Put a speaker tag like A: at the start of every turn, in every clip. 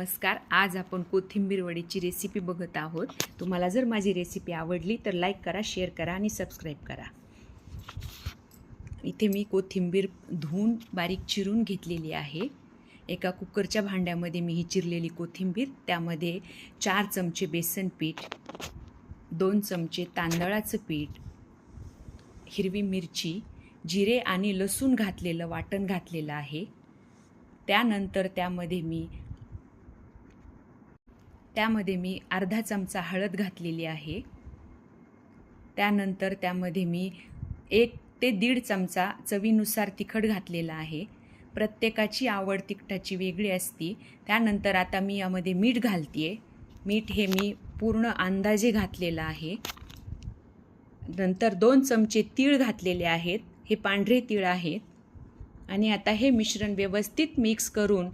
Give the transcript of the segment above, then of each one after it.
A: नमस्कार. आज आपण कोथिंबीर वडीची रेसिपी बघत आहोत. तुम्हाला जर माझी रेसिपी आवडली तर लाईक करा शेअर करा आणि सबस्क्राईब करा. इथे मी कोथिंबीर धुवून बारीक चिरून घेतलेली आहे. एका कुकरच्या भांड्यामध्ये मी ही चिरलेली कोथिंबीर त्यामध्ये चार चमचे बेसन पीठ दोन चमचे तांदळाचं पीठ हिरवी मिरची जिरे आणि लसूण घातलेलं वाटण घातलेलं आहे. त्यानंतर त्यामध्ये मी त्यामध्ये मी अर्धा चमचा हळद घातलेली आहे. त्यानंतर त्यामध्ये मी एक ते दीड चमचा चवीनुसार तिखट घातलेला आहे. प्रत्येकाची आवड तिखटाची वेगळी असती. त्यानंतर आता मी यामध्ये मीठ घालते मीठ हे मी पूर्ण अंदाजे घातलेलं आहे. नंतर दोन चमचे तीळ घातलेले आहेत. हे पांढरे तीळ आहेत. आणि आता हे मिश्रण व्यवस्थित मिक्स करून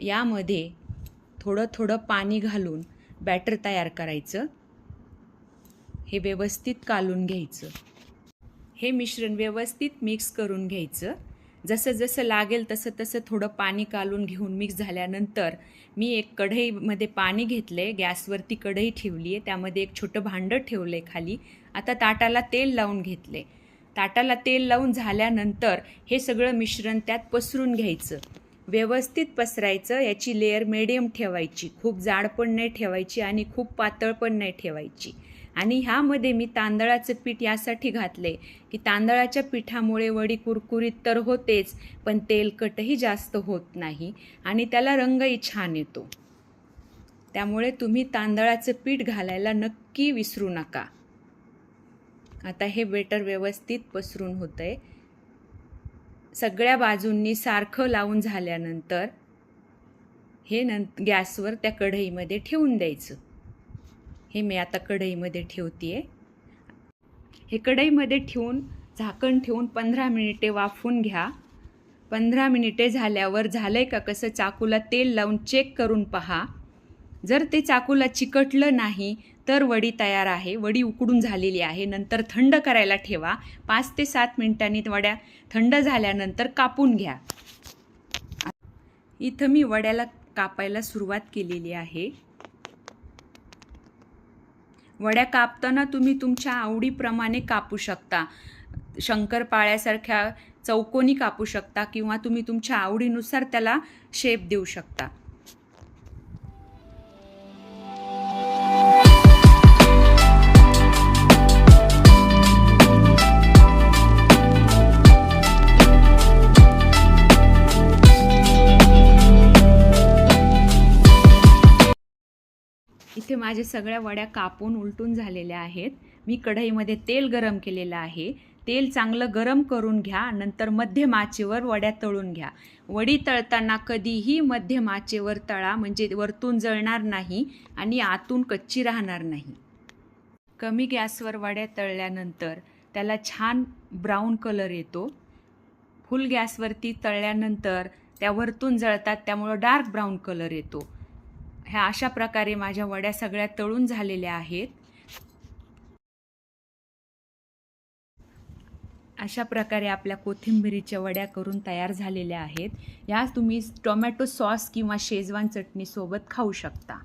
A: यामध्ये थोडं थोडं पाणी घालून बॅटर तयार करायचं. हे व्यवस्थित कालून घ्यायचं. हे मिश्रण व्यवस्थित मिक्स करून घ्यायचं. जसं जसं लागेल तसं तसं थोडं पाणी कालून घेऊन मिक्स झाल्यानंतर मी एक कढईमध्ये पाणी घेतलं आहे गॅसवरती कढई ठेवली आहे त्यामध्ये एक छोटं भांडं ठेवलं आहे खाली. आता ताटाला तेल लावून घेतले ताटाला तेल लावून झाल्यानंतर हे सगळं मिश्रण त्यात पसरून घ्यायचं. व्यवस्थित पसरायचं याची लेअर मिडियम ठेवायची. खूप जाड पण नाही ठेवायची आणि खूप पातळ पण नाही ठेवायची. आणि ह्यामध्ये मी तांदळाचं पीठ यासाठी घातले की तांदळाच्या पिठामुळे वडी कुरकुरीत तर होतेच पण तेलकटही जास्त होत नाही आणि त्याला रंगही छान येतो. त्यामुळे तुम्ही तांदळाचं पीठ घालायला नक्की विसरू नका. आता हे बेटर व्यवस्थित पसरून होतं आहे सगळ्या बाजूंनी सारखं लावून झाल्यानंतर हे न गॅसवर त्या कढईमध्ये ठेवून द्यायचं. हे मी आता कढईमध्ये ठेवते आहे हे कढईमध्ये ठेवून झाकण ठेवून पंधरा मिनिटे वाफून घ्या. पंधरा मिनिटे झाल्यावर झालं आहे का कसं? चाकूला तेल लावून चेक करून पहा. जर ते चाकूला चिकटलं नाही तर वडी तयार आहे. वडी उकडून झालेली आहे. नंतर थंड करायला ठेवा. पाच ते सात मिनिटांनी वड्या थंड झाल्यानंतर कापून घ्या. इथं मी वड्याला कापायला सुरुवात केलेली आहे. वड्या कापताना तुम्ही तुमच्या आवडीप्रमाणे कापू शकता. शंकरपाळ्यासारख्या चौकोनी कापू शकता किंवा तुम्ही तुमच्या आवडीनुसार त्याला शेप देऊ शकता. इथे माझे सगळ्या वड्या कापून उलटून झालेल्या आहेत. मी कढईमध्ये तेल गरम केलेलं आहे. तेल चांगलं गरम करून घ्या नंतर मध्यम आचेवर वड्या तळून घ्या. वडी तळताना कधीही मध्यम आचेवर तळा म्हणजे वरतून जळणार नाही आणि आतून कच्ची राहणार नाही. कमी गॅसवर वड्या तळल्यानंतर त्याला छान ब्राऊन कलर येतो. फुल गॅसवरती तळल्यानंतर त्या वरतून जळतात त्यामुळं डार्क ब्राऊन कलर येतो. ह्या अशा प्रकारे माझ्या वड्या सगळ्या तळून झालेल्या आहेत. अशा प्रकारे आपल्या कोथिंबिरीच्या वड्या करून तयार झालेल्या आहेत. या तुम्ही टोमॅटो सॉस किंवा शेजवान चटणीसोबत खाऊ शकता.